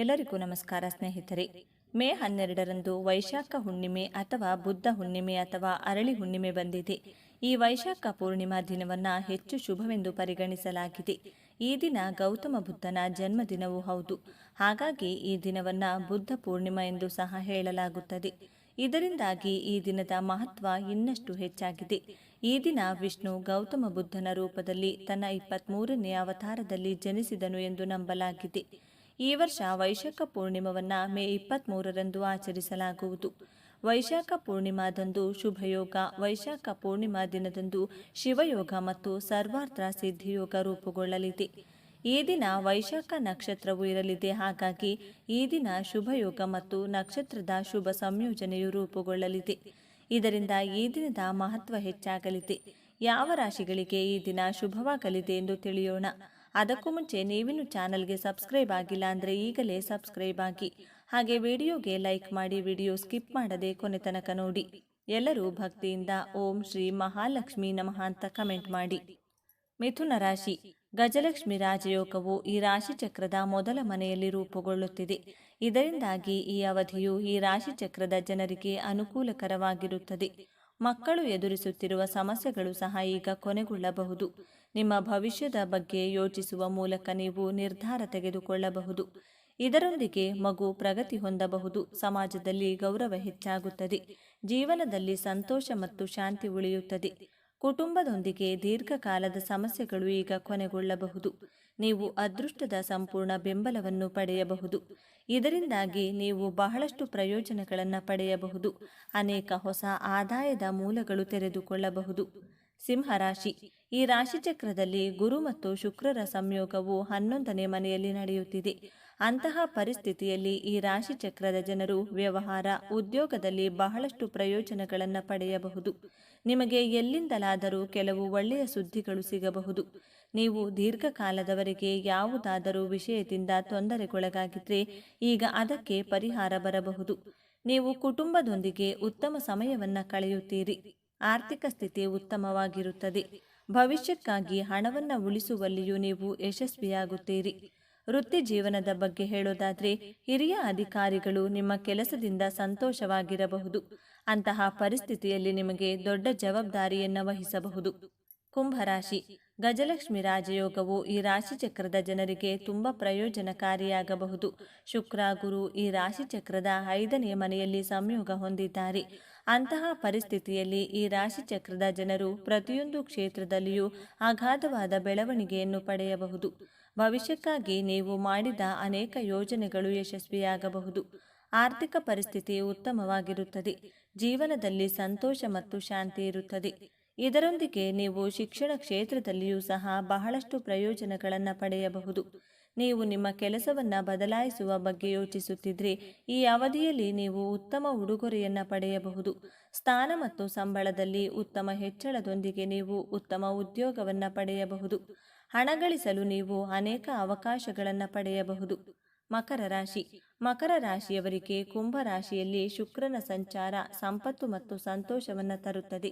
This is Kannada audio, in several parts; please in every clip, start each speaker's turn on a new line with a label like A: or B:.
A: ಎಲ್ಲರಿಗೂ ನಮಸ್ಕಾರ ಸ್ನೇಹಿತರೆ. ಮೇ ಹನ್ನೆರಡರಂದು ವೈಶಾಖ ಹುಣ್ಣಿಮೆ ಅಥವಾ ಬುದ್ಧ ಹುಣ್ಣಿಮೆ ಅಥವಾ ಅರಳಿ ಹುಣ್ಣಿಮೆ ಬಂದಿದೆ. ಈ ವೈಶಾಖ ಪೂರ್ಣಿಮಾ ದಿನವನ್ನ ಹೆಚ್ಚು ಶುಭವೆಂದು ಪರಿಗಣಿಸಲಾಗಿದೆ. ಈ ದಿನ ಗೌತಮ ಬುದ್ಧನ ಜನ್ಮದಿನವೂ ಹೌದು. ಹಾಗಾಗಿ ಈ ದಿನವನ್ನ ಬುದ್ಧ ಪೂರ್ಣಿಮಾ ಎಂದು ಸಹ ಹೇಳಲಾಗುತ್ತದೆ. ಇದರಿಂದಾಗಿ ಈ ದಿನದ ಮಹತ್ವ ಇನ್ನಷ್ಟು ಹೆಚ್ಚಾಗಿದೆ. ಈ ದಿನ ವಿಷ್ಣು ಗೌತಮ ಬುದ್ಧನ ರೂಪದಲ್ಲಿ ತನ್ನ ಇಪ್ಪತ್ಮೂರನೇ ಅವತಾರದಲ್ಲಿ ಜನಿಸಿದನು ಎಂದು ನಂಬಲಾಗಿದೆ. ಈ ವರ್ಷ ವೈಶಾಖ ಪೂರ್ಣಿಮವನ್ನು ಮೇ ಇಪ್ಪತ್ತ್ಮೂರರಂದು ಆಚರಿಸಲಾಗುವುದು. ವೈಶಾಖ ಪೂರ್ಣಿಮಾದಂದು ಶುಭಯೋಗ, ವೈಶಾಖ ಪೂರ್ಣಿಮಾ ದಿನದಂದು ಶಿವಯೋಗ ಮತ್ತು ಸರ್ವಾರ್ಥ ಸಿದ್ಧಿಯೋಗ ರೂಪುಗೊಳ್ಳಲಿದೆ. ಈ ದಿನ ವೈಶಾಖ ನಕ್ಷತ್ರವು ಇರಲಿದೆ. ಹಾಗಾಗಿ ಈ ದಿನ ಶುಭಯೋಗ ಮತ್ತು ನಕ್ಷತ್ರದ ಶುಭ ಸಂಯೋಜನೆಯು ರೂಪುಗೊಳ್ಳಲಿದೆ. ಇದರಿಂದ ಈ ದಿನದ ಮಹತ್ವ ಹೆಚ್ಚಾಗಲಿದೆ. ಯಾವ ರಾಶಿಗಳಿಗೆ ಈ ದಿನ ಶುಭವಾಗಲಿದೆ ಎಂದು ತಿಳಿಯೋಣ. ಅದಕ್ಕೂ ಮುಂಚೆ ನೀವಿನ್ನು ಚಾನಲ್ಗೆ ಸಬ್ಸ್ಕ್ರೈಬ್ ಆಗಿಲ್ಲ ಅಂದರೆ ಈಗಲೇ ಸಬ್ಸ್ಕ್ರೈಬ್ ಆಗಿ. ಹಾಗೆ ವಿಡಿಯೋಗೆ ಲೈಕ್ ಮಾಡಿ ವಿಡಿಯೋ ಸ್ಕಿಪ್ ಮಾಡದೆ ಕೊನೆ ತನಕ ನೋಡಿ. ಎಲ್ಲರೂ ಭಕ್ತಿಯಿಂದ ಓಂ ಶ್ರೀ ಮಹಾಲಕ್ಷ್ಮಿ ನಮಃ ಅಂತ ಕಮೆಂಟ್ ಮಾಡಿ. ಮಿಥುನ ರಾಶಿ, ಗಜಲಕ್ಷ್ಮಿ ರಾಜಯೋಗವು ಈ ರಾಶಿ ಚಕ್ರದ ಮೊದಲ ಮನೆಯಲ್ಲಿ ರೂಪುಗೊಳ್ಳುತ್ತಿದೆ. ಇದರಿಂದಾಗಿ ಈ ಅವಧಿಯು ಈ ರಾಶಿ ಚಕ್ರದ ಜನರಿಗೆ ಅನುಕೂಲಕರವಾಗಿರುತ್ತದೆ. ಮಕ್ಕಳು ಎದುರಿಸುತ್ತಿರುವ ಸಮಸ್ಯೆಗಳು ಸಹ ಈಗ ಕೊನೆಗೊಳ್ಳಬಹುದು. ನಿಮ್ಮ ಭವಿಷ್ಯದ ಬಗ್ಗೆ ಯೋಚಿಸುವ ಮೂಲಕ ನೀವು ನಿರ್ಧಾರ ತೆಗೆದುಕೊಳ್ಳಬಹುದು. ಇದರೊಂದಿಗೆ ಮಗು ಪ್ರಗತಿ ಹೊಂದಬಹುದು. ಸಮಾಜದಲ್ಲಿ ಗೌರವ ಹೆಚ್ಚಾಗುತ್ತದೆ. ಜೀವನದಲ್ಲಿ ಸಂತೋಷ ಮತ್ತು ಶಾಂತಿ ಉಳಿಯುತ್ತದೆ. ಕುಟುಂಬದೊಂದಿಗೆ ದೀರ್ಘಕಾಲದ ಸಮಸ್ಯೆಗಳು ಈಗ ಕೊನೆಗೊಳ್ಳಬಹುದು. ನೀವು ಅದೃಷ್ಟದ ಸಂಪೂರ್ಣ ಬೆಂಬಲವನ್ನು ಪಡೆಯಬಹುದು. ಇದರಿಂದಾಗಿ ನೀವು ಬಹಳಷ್ಟು ಪ್ರಯೋಜನಗಳನ್ನು ಪಡೆಯಬಹುದು. ಅನೇಕ ಹೊಸ ಆದಾಯದ ಮೂಲಗಳು ತೆರೆದುಕೊಳ್ಳಬಹುದು. ಸಿಂಹರಾಶಿ. ಈ ರಾಶಿಚಕ್ರದಲ್ಲಿ ಗುರು ಮತ್ತು ಶುಕ್ರರ ಸಂಯೋಗವು ಹನ್ನೊಂದನೇ ಮನೆಯಲ್ಲಿ ನಡೆಯುತ್ತಿದೆ. ಅಂತಹ ಪರಿಸ್ಥಿತಿಯಲ್ಲಿ ಈ ರಾಶಿ ಚಕ್ರದ ಜನರು ವ್ಯವಹಾರ, ಉದ್ಯೋಗದಲ್ಲಿ ಬಹಳಷ್ಟು ಪ್ರಯೋಜನಗಳನ್ನು ಪಡೆಯಬಹುದು. ನಿಮಗೆ ಎಲ್ಲಿಂದಲಾದರೂ ಕೆಲವು ಒಳ್ಳೆಯ ಸುದ್ದಿಗಳು ಸಿಗಬಹುದು. ನೀವು ದೀರ್ಘಕಾಲದವರೆಗೆ ಯಾವುದಾದರೂ ವಿಷಯದಿಂದ ತೊಂದರೆಗೊಳಗಾಗಿದ್ರೆ ಈಗ ಅದಕ್ಕೆ ಪರಿಹಾರ ಬರಬಹುದು. ನೀವು ಕುಟುಂಬದೊಂದಿಗೆ ಉತ್ತಮ ಸಮಯವನ್ನು ಕಳೆಯುತ್ತೀರಿ. ಆರ್ಥಿಕ ಸ್ಥಿತಿ ಉತ್ತಮವಾಗಿರುತ್ತದೆ. ಭವಿಷ್ಯಕ್ಕಾಗಿ ಹಣವನ್ನು ಉಳಿಸುವಲ್ಲಿಯೂ ನೀವು ಯಶಸ್ವಿಯಾಗುತ್ತೀರಿ. ವೃತ್ತಿ ಜೀವನದ ಬಗ್ಗೆ ಹೇಳೋದಾದ್ರೆ ಹಿರಿಯ ಅಧಿಕಾರಿಗಳು ನಿಮ್ಮ ಕೆಲಸದಿಂದ ಸಂತೋಷವಾಗಿರಬಹುದು. ಅಂತಹ ಪರಿಸ್ಥಿತಿಯಲ್ಲಿ ನಿಮಗೆ ದೊಡ್ಡ ಜವಾಬ್ದಾರಿಯನ್ನು ವಹಿಸಬಹುದು. ಕುಂಭರಾಶಿ. ಗಜಲಕ್ಷ್ಮಿ ರಾಜಯೋಗವು ಈ ರಾಶಿಚಕ್ರದ ಜನರಿಗೆ ತುಂಬ ಪ್ರಯೋಜನಕಾರಿಯಾಗಬಹುದು. ಶುಕ್ರ ಗುರು ಈ ರಾಶಿಚಕ್ರದ ಐದನೆಯ ಮನೆಯಲ್ಲಿ ಸಂಯೋಗ ಹೊಂದಿದ್ದಾರೆ. ಅಂತಹ ಪರಿಸ್ಥಿತಿಯಲ್ಲಿ ಈ ರಾಶಿಚಕ್ರದ ಜನರು ಪ್ರತಿಯೊಂದು ಕ್ಷೇತ್ರದಲ್ಲಿಯೂ ಅಗಾಧವಾದ ಬೆಳವಣಿಗೆಯನ್ನು ಪಡೆಯಬಹುದು. ಭವಿಷ್ಯಕ್ಕಾಗಿ ನೀವು ಮಾಡಿದ ಅನೇಕ ಯೋಜನೆಗಳು ಯಶಸ್ವಿಯಾಗಬಹುದು. ಆರ್ಥಿಕ ಪರಿಸ್ಥಿತಿ ಉತ್ತಮವಾಗಿರುತ್ತದೆ. ಜೀವನದಲ್ಲಿ ಸಂತೋಷ ಮತ್ತು ಶಾಂತಿ ಇರುತ್ತದೆ. ಇದರೊಂದಿಗೆ ನೀವು ಶಿಕ್ಷಣ ಕ್ಷೇತ್ರದಲ್ಲಿಯೂ ಸಹ ಬಹಳಷ್ಟು ಪ್ರಯೋಜನಗಳನ್ನು ಪಡೆಯಬಹುದು. ನೀವು ನಿಮ್ಮ ಕೆಲಸವನ್ನು ಬದಲಾಯಿಸುವ ಬಗ್ಗೆ ಯೋಚಿಸುತ್ತಿದ್ದರೆ ಈ ಅವಧಿಯಲ್ಲಿ ನೀವು ಉತ್ತಮ ಉಡುಗೊರೆಯನ್ನು ಪಡೆಯಬಹುದು. ಸ್ಥಾನ ಮತ್ತು ಸಂಬಳದಲ್ಲಿ ಉತ್ತಮ ಹೆಚ್ಚಳದೊಂದಿಗೆ ನೀವು ಉತ್ತಮ ಉದ್ಯೋಗವನ್ನು ಪಡೆಯಬಹುದು. ಹಣ ಗಳಿಸಲು ನೀವು ಅನೇಕ ಅವಕಾಶಗಳನ್ನು ಪಡೆಯಬಹುದು. ಮಕರ ರಾಶಿ. ಮಕರ ರಾಶಿಯವರಿಗೆ ಕುಂಭ ರಾಶಿಯಲ್ಲಿ ಶುಕ್ರನ ಸಂಚಾರ ಸಂಪತ್ತು ಮತ್ತು ಸಂತೋಷವನ್ನು ತರುತ್ತದೆ.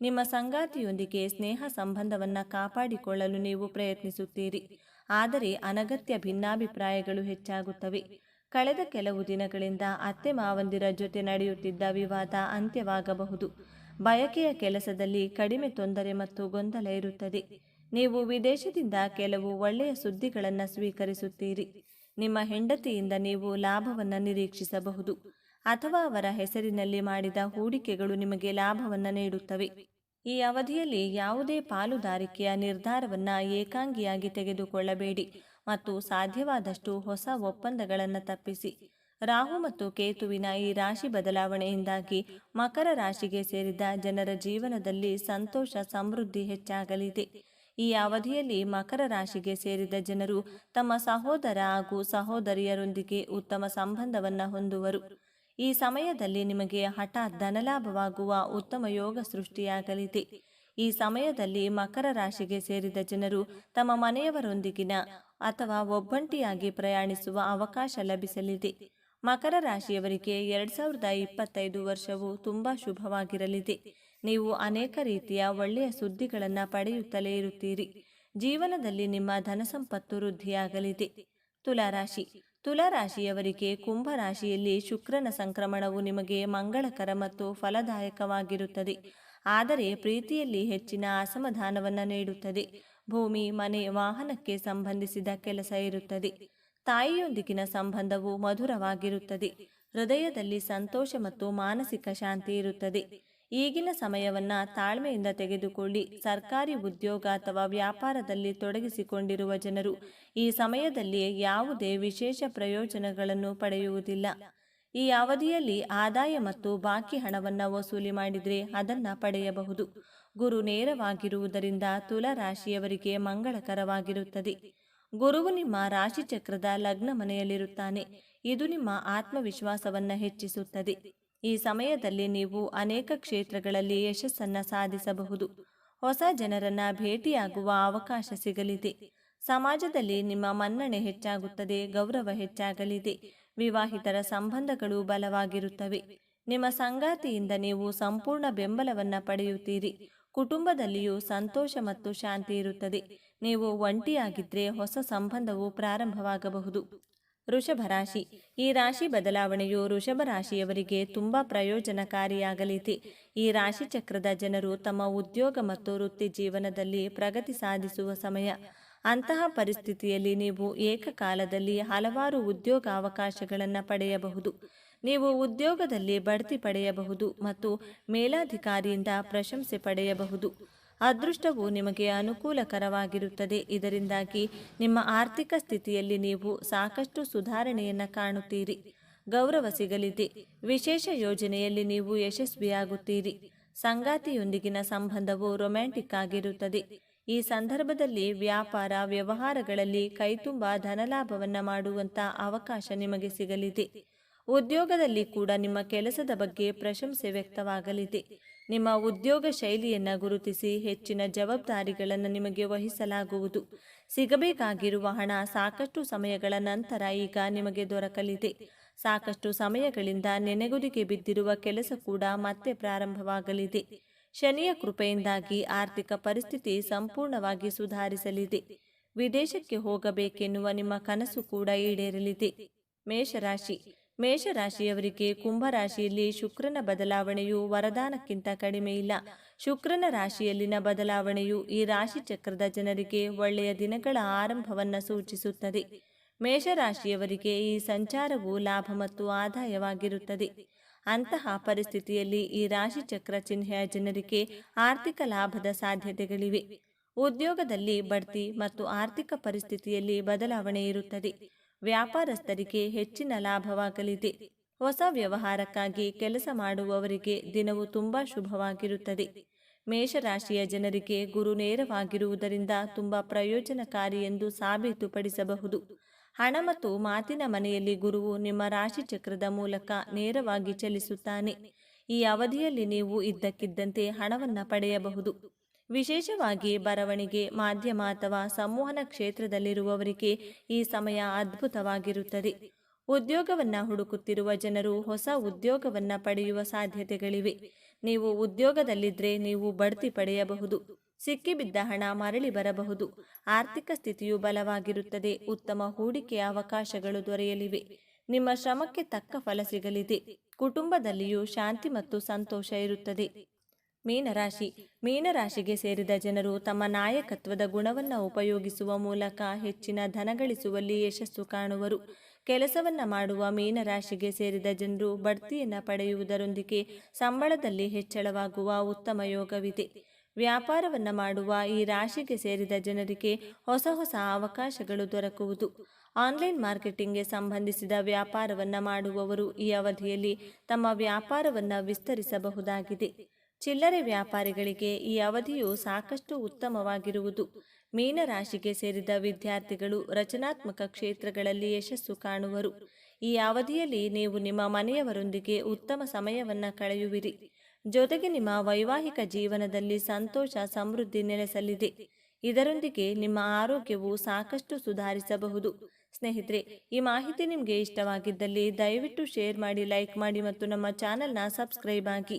A: ನಿಮ್ಮ ಸಂಗಾತಿಯೊಂದಿಗೆ ಸ್ನೇಹ ಸಂಬಂಧವನ್ನು ಕಾಪಾಡಿಕೊಳ್ಳಲು ನೀವು ಪ್ರಯತ್ನಿಸುತ್ತೀರಿ. ಆದರೆ ಅನಗತ್ಯ ಭಿನ್ನಾಭಿಪ್ರಾಯಗಳು ಹೆಚ್ಚಾಗುತ್ತವೆ. ಕಳೆದ ಕೆಲವು ದಿನಗಳಿಂದ ಅತ್ತೆ ಮಾವಂದಿರ ಜೊತೆ ನಡೆಯುತ್ತಿದ್ದ ವಿವಾದ ಅಂತ್ಯವಾಗಬಹುದು. ಬಯಕೆಯ ಕೆಲಸದಲ್ಲಿ ಕಡಿಮೆ ತೊಂದರೆ ಮತ್ತು ಗೊಂದಲ ಇರುತ್ತದೆ. ನೀವು ವಿದೇಶದಿಂದ ಕೆಲವು ಒಳ್ಳೆಯ ಸುದ್ದಿಗಳನ್ನು ಸ್ವೀಕರಿಸುತ್ತೀರಿ. ನಿಮ್ಮ ಹೆಂಡತಿಯಿಂದ ನೀವು ಲಾಭವನ್ನು ನಿರೀಕ್ಷಿಸಬಹುದು. ಅಥವಾ ಅವರ ಹೆಸರಿನಲ್ಲಿ ಮಾಡಿದ ಹೂಡಿಕೆಗಳು ನಿಮಗೆ ಲಾಭವನ್ನು ನೀಡುತ್ತವೆ. ಈ ಅವಧಿಯಲ್ಲಿ ಯಾವುದೇ ಪಾಲುದಾರಿಕೆಯ ನಿರ್ಧಾರವನ್ನು ಏಕಾಂಗಿಯಾಗಿ ತೆಗೆದುಕೊಳ್ಳಬೇಡಿ ಮತ್ತು ಸಾಧ್ಯವಾದಷ್ಟು ಹೊಸ ಒಪ್ಪಂದಗಳನ್ನು ತಪ್ಪಿಸಿ. ರಾಹು ಮತ್ತು ಕೇತುವಿನ ಈ ರಾಶಿ ಬದಲಾವಣೆಯಿಂದಾಗಿ ಮಕರ ರಾಶಿಗೆ ಸೇರಿದ ಜನರ ಜೀವನದಲ್ಲಿ ಸಂತೋಷ ಸಮೃದ್ಧಿ ಹೆಚ್ಚಾಗಲಿದೆ. ಈ ಅವಧಿಯಲ್ಲಿ ಮಕರ ರಾಶಿಗೆ ಸೇರಿದ ಜನರು ತಮ್ಮ ಸಹೋದರ ಹಾಗೂ ಸಹೋದರಿಯರೊಂದಿಗೆ ಉತ್ತಮ ಸಂಬಂಧವನ್ನು ಹೊಂದುವರು. ಈ ಸಮಯದಲ್ಲಿ ನಿಮಗೆ ಹಠಾತ್ ಧನಲಾಭವಾಗುವ ಉತ್ತಮ ಯೋಗ ಸೃಷ್ಟಿಯಾಗಲಿದೆ. ಈ ಸಮಯದಲ್ಲಿ ಮಕರ ರಾಶಿಗೆ ಸೇರಿದ ಜನರು ತಮ್ಮ ಮನೆಯವರೊಂದಿಗಿನ ಅಥವಾ ಒಬ್ಬಂಟಿಯಾಗಿ ಪ್ರಯಾಣಿಸುವ ಅವಕಾಶ ಲಭಿಸಲಿದೆ. ಮಕರ ರಾಶಿಯವರಿಗೆ ಎರಡ್ ಸಾವಿರದ ಇಪ್ಪತ್ತೈದು ವರ್ಷವು ತುಂಬಾ ಶುಭವಾಗಿರಲಿದೆ. ನೀವು ಅನೇಕ ರೀತಿಯ ಒಳ್ಳೆಯ ಸುದ್ದಿಗಳನ್ನು ಪಡೆಯುತ್ತಲೇ ಇರುತ್ತೀರಿ. ಜೀವನದಲ್ಲಿ ನಿಮ್ಮ ಧನ ಸಂಪತ್ತು ವೃದ್ಧಿಯಾಗಲಿದೆ. ತುಲಾರಾಶಿ. ತುಲಾರಾಶಿಯವರಿಗೆ ಕುಂಭರಾಶಿಯಲ್ಲಿ ಕುಂಭ ರಾಶಿಯಲ್ಲಿ ಶುಕ್ರನ ಸಂಕ್ರಮಣವು ನಿಮಗೆ ಮಂಗಳಕರ ಮತ್ತು ಫಲದಾಯಕವಾಗಿರುತ್ತದೆ. ಆದರೆ ಪ್ರೀತಿಯಲ್ಲಿ ಹೆಚ್ಚಿನ ಅಸಮಾಧಾನವನ್ನು ನೀಡುತ್ತದೆ. ಭೂಮಿ, ಮನೆ, ವಾಹನಕ್ಕೆ ಸಂಬಂಧಿಸಿದ ಕೆಲಸ ಇರುತ್ತದೆ. ತಾಯಿಯೊಂದಿಗಿನ ಸಂಬಂಧವು ಮಧುರವಾಗಿರುತ್ತದೆ. ಹೃದಯದಲ್ಲಿ ಸಂತೋಷ ಮತ್ತು ಮಾನಸಿಕ ಶಾಂತಿ ಇರುತ್ತದೆ. ಈಗಿನ ಸಮಯವನ್ನ ತಾಳ್ಮೆಯಿಂದ ತೆಗೆದುಕೊಳ್ಳಿ. ಸರ್ಕಾರಿ ಉದ್ಯೋಗ ಅಥವಾ ವ್ಯಾಪಾರದಲ್ಲಿ ತೊಡಗಿಸಿಕೊಂಡಿರುವ ಜನರು ಈ ಸಮಯದಲ್ಲಿ ಯಾವುದೇ ವಿಶೇಷ ಪ್ರಯೋಜನಗಳನ್ನು ಪಡೆಯುವುದಿಲ್ಲ. ಈ ಅವಧಿಯಲ್ಲಿ ಆದಾಯ ಮತ್ತು ಬಾಕಿ ಹಣವನ್ನು ವಸೂಲಿ ಮಾಡಿದರೆ ಅದನ್ನು ಪಡೆಯಬಹುದು. ಗುರು ನೇರವಾಗಿರುವುದರಿಂದ ತುಲಾ ರಾಶಿಯವರಿಗೆ ಮಂಗಳಕರವಾಗಿರುತ್ತದೆ. ಗುರುವು ನಿಮ್ಮ ರಾಶಿಚಕ್ರದ ಲಗ್ನ ಮನೆಯಲ್ಲಿರುತ್ತಾನೆ. ಇದು ನಿಮ್ಮ ಆತ್ಮವಿಶ್ವಾಸವನ್ನು ಹೆಚ್ಚಿಸುತ್ತದೆ. ಈ ಸಮಯದಲ್ಲಿ ನೀವು ಅನೇಕ ಕ್ಷೇತ್ರಗಳಲ್ಲಿ ಯಶಸ್ಸನ್ನು ಸಾಧಿಸಬಹುದು. ಹೊಸ ಜನರನ್ನ ಭೇಟಿಯಾಗುವ ಅವಕಾಶ ಸಿಗಲಿದೆ. ಸಮಾಜದಲ್ಲಿ ನಿಮ್ಮ ಮನ್ನಣೆ ಹೆಚ್ಚಾಗುತ್ತದೆ, ಗೌರವ ಹೆಚ್ಚಾಗಲಿದೆ. ವಿವಾಹಿತರ ಸಂಬಂಧಗಳು ಬಲವಾಗಿರುತ್ತವೆ. ನಿಮ್ಮ ಸಂಗಾತಿಯಿಂದ ನೀವು ಸಂಪೂರ್ಣ ಬೆಂಬಲವನ್ನು ಪಡೆಯುತ್ತೀರಿ. ಕುಟುಂಬದಲ್ಲಿಯೂ ಸಂತೋಷ ಮತ್ತು ಶಾಂತಿ ಇರುತ್ತದೆ. ನೀವು ಒಂಟಿಯಾಗಿದ್ದರೆ ಹೊಸ ಸಂಬಂಧವು ಪ್ರಾರಂಭವಾಗಬಹುದು. ವೃಷಭ ರಾಶಿ. ಈ ರಾಶಿ ಬದಲಾವಣೆಯು ವೃಷಭ ರಾಶಿಯವರಿಗೆ ತುಂಬಾ ಪ್ರಯೋಜನಕಾರಿಯಾಗಲಿದೆ. ಈ ರಾಶಿ ಚಕ್ರದ ಜನರು ತಮ್ಮ ಉದ್ಯೋಗ ಮತ್ತು ವೃತ್ತಿ ಜೀವನದಲ್ಲಿ ಪ್ರಗತಿ ಸಾಧಿಸುವ ಸಮಯ. ಅಂತಹ ಪರಿಸ್ಥಿತಿಯಲ್ಲಿ ನೀವು ಏಕಕಾಲದಲ್ಲಿ ಹಲವಾರು ಉದ್ಯೋಗ ಅವಕಾಶಗಳನ್ನು ಪಡೆಯಬಹುದು. ನೀವು ಉದ್ಯೋಗದಲ್ಲಿ ಬಡ್ತಿ ಪಡೆಯಬಹುದು ಮತ್ತು ಮೇಲಾಧಿಕಾರಿಯಿಂದ ಪ್ರಶಂಸೆ ಪಡೆಯಬಹುದು. ಅದೃಷ್ಟವು ನಿಮಗೆ ಅನುಕೂಲಕರವಾಗಿರುತ್ತದೆ. ಇದರಿಂದಾಗಿ ನಿಮ್ಮ ಆರ್ಥಿಕ ಸ್ಥಿತಿಯಲ್ಲಿ ನೀವು ಸಾಕಷ್ಟು ಸುಧಾರಣೆಯನ್ನು ಕಾಣುತ್ತೀರಿ. ಗೌರವ ಸಿಗಲಿದೆ. ವಿಶೇಷ ಯೋಜನೆಯಲ್ಲಿ ನೀವು ಯಶಸ್ವಿಯಾಗುತ್ತೀರಿ. ಸಂಗಾತಿಯೊಂದಿಗಿನ ಸಂಬಂಧವು ರೊಮ್ಯಾಂಟಿಕ್ ಆಗಿರುತ್ತದೆ. ಈ ಸಂದರ್ಭದಲ್ಲಿ ವ್ಯಾಪಾರ, ವ್ಯವಹಾರಗಳಲ್ಲಿ ಕೈತುಂಬ ಧನಲಾಭವನ್ನು ಮಾಡುವಂಥ ಅವಕಾಶ ನಿಮಗೆ ಸಿಗಲಿದೆ. ಉದ್ಯೋಗದಲ್ಲಿ ಕೂಡ ನಿಮ್ಮ ಕೆಲಸದ ಬಗ್ಗೆ ಪ್ರಶಂಸೆ ವ್ಯಕ್ತವಾಗಲಿದೆ. ನಿಮ್ಮ ಉದ್ಯೋಗ ಶೈಲಿಯನ್ನು ಗುರುತಿಸಿ ಹೆಚ್ಚಿನ ಜವಾಬ್ದಾರಿಗಳನ್ನು ನಿಮಗೆ ವಹಿಸಲಾಗುವುದು. ಸಿಗಬೇಕಾಗಿರುವ ಹಣ ಸಾಕಷ್ಟು ಸಮಯಗಳ ನಂತರ ಈಗ ನಿಮಗೆ ದೊರಕಲಿದೆ. ಸಾಕಷ್ಟು ಸಮಯಗಳಿಂದ ನೆನೆಗುದಿಗೆ ಬಿದ್ದಿರುವ ಕೆಲಸ ಕೂಡ ಮತ್ತೆ ಪ್ರಾರಂಭವಾಗಲಿದೆ. ಶನಿಯ ಕೃಪೆಯಿಂದಾಗಿ ಆರ್ಥಿಕ ಪರಿಸ್ಥಿತಿ ಸಂಪೂರ್ಣವಾಗಿ ಸುಧಾರಿಸಲಿದೆ. ವಿದೇಶಕ್ಕೆ ಹೋಗಬೇಕೆನ್ನುವ ನಿಮ್ಮ ಕನಸು ಕೂಡ ಈಡೇರಲಿದೆ. ಮೇಷರಾಶಿ. ಮೇಷರಾಶಿಯವರಿಗೆ ಕುಂಭರಾಶಿಯಲ್ಲಿ ಶುಕ್ರನ ಬದಲಾವಣೆಯು ವರದಾನಕ್ಕಿಂತ ಕಡಿಮೆ ಇಲ್ಲ. ಶುಕ್ರನ ರಾಶಿಯಲ್ಲಿನ ಬದಲಾವಣೆಯು ಈ ರಾಶಿ ಚಕ್ರದ ಜನರಿಗೆ ಒಳ್ಳೆಯ ದಿನಗಳ ಆರಂಭವನ್ನು ಸೂಚಿಸುತ್ತದೆ. ಮೇಷರಾಶಿಯವರಿಗೆ ಈ ಸಂಚಾರವು ಲಾಭ ಮತ್ತು ಆದಾಯವಾಗಿರುತ್ತದೆ. ಅಂತಹ ಪರಿಸ್ಥಿತಿಯಲ್ಲಿ ಈ ರಾಶಿ ಚಕ್ರ ಚಿಹ್ನೆಯ ಜನರಿಗೆ ಆರ್ಥಿಕ ಲಾಭದ ಸಾಧ್ಯತೆಗಳಿವೆ. ಉದ್ಯೋಗದಲ್ಲಿ ಬಡ್ತಿ ಮತ್ತು ಆರ್ಥಿಕ ಪರಿಸ್ಥಿತಿಯಲ್ಲಿ ಬದಲಾವಣೆ ಇರುತ್ತದೆ. ವ್ಯಾಪಾರಸ್ಥರಿಗೆ ಹೆಚ್ಚಿನ ಲಾಭವಾಗಲಿದೆ. ಹೊಸ ವ್ಯವಹಾರಕ್ಕಾಗಿ ಕೆಲಸ ಮಾಡುವವರಿಗೆ ದಿನವು ತುಂಬಾ ಶುಭವಾಗಿರುತ್ತದೆ. ಮೇಷರಾಶಿಯ ಜನರಿಗೆ ಗುರು ನೇರವಾಗಿರುವುದರಿಂದ ತುಂಬಾ ಪ್ರಯೋಜನಕಾರಿ ಎಂದು ಸಾಬೀತುಪಡಿಸಬಹುದು. ಹಣ ಮತ್ತು ಮಾತಿನ ಮನೆಯಲ್ಲಿ ಗುರುವು ನಿಮ್ಮ ರಾಶಿ ಚಕ್ರದ ಮೂಲಕ ನೇರವಾಗಿ ಚಲಿಸುತ್ತಾನೆ. ಈ ಅವಧಿಯಲ್ಲಿ ನೀವು ಇದ್ದಕ್ಕಿದ್ದಂತೆ ಹಣವನ್ನು ಪಡೆಯಬಹುದು. ವಿಶೇಷವಾಗಿ ಬರವಣಿಗೆ ಮಾಧ್ಯಮ ಅಥವಾ ಸಂವಹನ ಕ್ಷೇತ್ರದಲ್ಲಿರುವವರಿಗೆ ಈ ಸಮಯ ಅದ್ಭುತವಾಗಿರುತ್ತದೆ. ಉದ್ಯೋಗವನ್ನ ಹುಡುಕುತ್ತಿರುವ ಜನರು ಹೊಸ ಉದ್ಯೋಗವನ್ನ ಪಡೆಯುವ ಸಾಧ್ಯತೆಗಳಿವೆ. ನೀವು ಉದ್ಯೋಗದಲ್ಲಿದ್ದರೆ ನೀವು ಬಡ್ತಿ ಪಡೆಯಬಹುದು. ಸಿಕ್ಕಿಬಿದ್ದ ಹಣ ಮರಳಿ ಬರಬಹುದು. ಆರ್ಥಿಕ ಸ್ಥಿತಿಯು ಬಲವಾಗಿರುತ್ತದೆ. ಉತ್ತಮ ಹೂಡಿಕೆಯ ಅವಕಾಶಗಳು ದೊರೆಯಲಿವೆ. ನಿಮ್ಮ ಶ್ರಮಕ್ಕೆ ತಕ್ಕ ಫಲ ಸಿಗಲಿದೆ. ಕುಟುಂಬದಲ್ಲಿಯೂ ಶಾಂತಿ ಮತ್ತು ಸಂತೋಷ ಇರುತ್ತದೆ. ಮೀನರಾಶಿ. ಮೀನರಾಶಿಗೆ ಸೇರಿದ ಜನರು ತಮ್ಮ ನಾಯಕತ್ವದ ಗುಣವನ್ನು ಉಪಯೋಗಿಸುವ ಮೂಲಕ ಹೆಚ್ಚಿನ ಧನಗಳಿಸುವಲ್ಲಿ ಯಶಸ್ಸು ಕಾಣುವರು. ಕೆಲಸವನ್ನ ಮಾಡುವ ಮೀನರಾಶಿಗೆ ಸೇರಿದ ಜನರು ಬಡ್ತಿಯನ್ನು ಪಡೆಯುವುದರೊಂದಿಗೆ ಸಂಬಳದಲ್ಲಿ ಹೆಚ್ಚಳವಾಗುವ ಉತ್ತಮ ಯೋಗವಿದೆ. ವ್ಯಾಪಾರವನ್ನು ಮಾಡುವ ಈ ರಾಶಿಗೆ ಸೇರಿದ ಜನರಿಗೆ ಹೊಸ ಹೊಸ ಅವಕಾಶಗಳು ದೊರಕುವುದು. ಆನ್ಲೈನ್ ಮಾರ್ಕೆಟಿಂಗ್ಗೆ ಸಂಬಂಧಿಸಿದ ವ್ಯಾಪಾರವನ್ನು ಮಾಡುವವರು ಈ ಅವಧಿಯಲ್ಲಿ ತಮ್ಮ ವ್ಯಾಪಾರವನ್ನು ವಿಸ್ತರಿಸಬಹುದಾಗಿದೆ. ಚಿಲ್ಲರೆ ವ್ಯಾಪಾರಿಗಳಿಗೆ ಈ ಅವಧಿಯು ಸಾಕಷ್ಟು ಉತ್ತಮವಾಗಿರುವುದು. ಮೀನರಾಶಿಗೆ ಸೇರಿದ ವಿದ್ಯಾರ್ಥಿಗಳು ರಚನಾತ್ಮಕ ಕ್ಷೇತ್ರಗಳಲ್ಲಿ ಯಶಸ್ಸು ಕಾಣುವರು. ಈ ಅವಧಿಯಲ್ಲಿ ನೀವು ನಿಮ್ಮ ಮನೆಯವರೊಂದಿಗೆ ಉತ್ತಮ ಸಮಯವನ್ನ ಕಳೆಯುವಿರಿ. ಜೊತೆಗೆ ನಿಮ್ಮ ವೈವಾಹಿಕ ಜೀವನದಲ್ಲಿ ಸಂತೋಷ, ಸಮೃದ್ಧಿ ನೆಲೆಸಲಿದೆ. ಇದರೊಂದಿಗೆ ನಿಮ್ಮ ಆರೋಗ್ಯವು ಸಾಕಷ್ಟು ಸುಧಾರಿಸಬಹುದು. ಸ್ನೇಹಿತರೆ, ಈ ಮಾಹಿತಿ ನಿಮಗೆ ಇಷ್ಟವಾಗಿದ್ದಲ್ಲಿ ದಯವಿಟ್ಟು ಶೇರ್ ಮಾಡಿ, ಲೈಕ್ ಮಾಡಿ ಮತ್ತು ನಮ್ಮ ಚಾನೆಲ್ನ ಸಬ್ಸ್ಕ್ರೈಬ್ ಆಗಿ.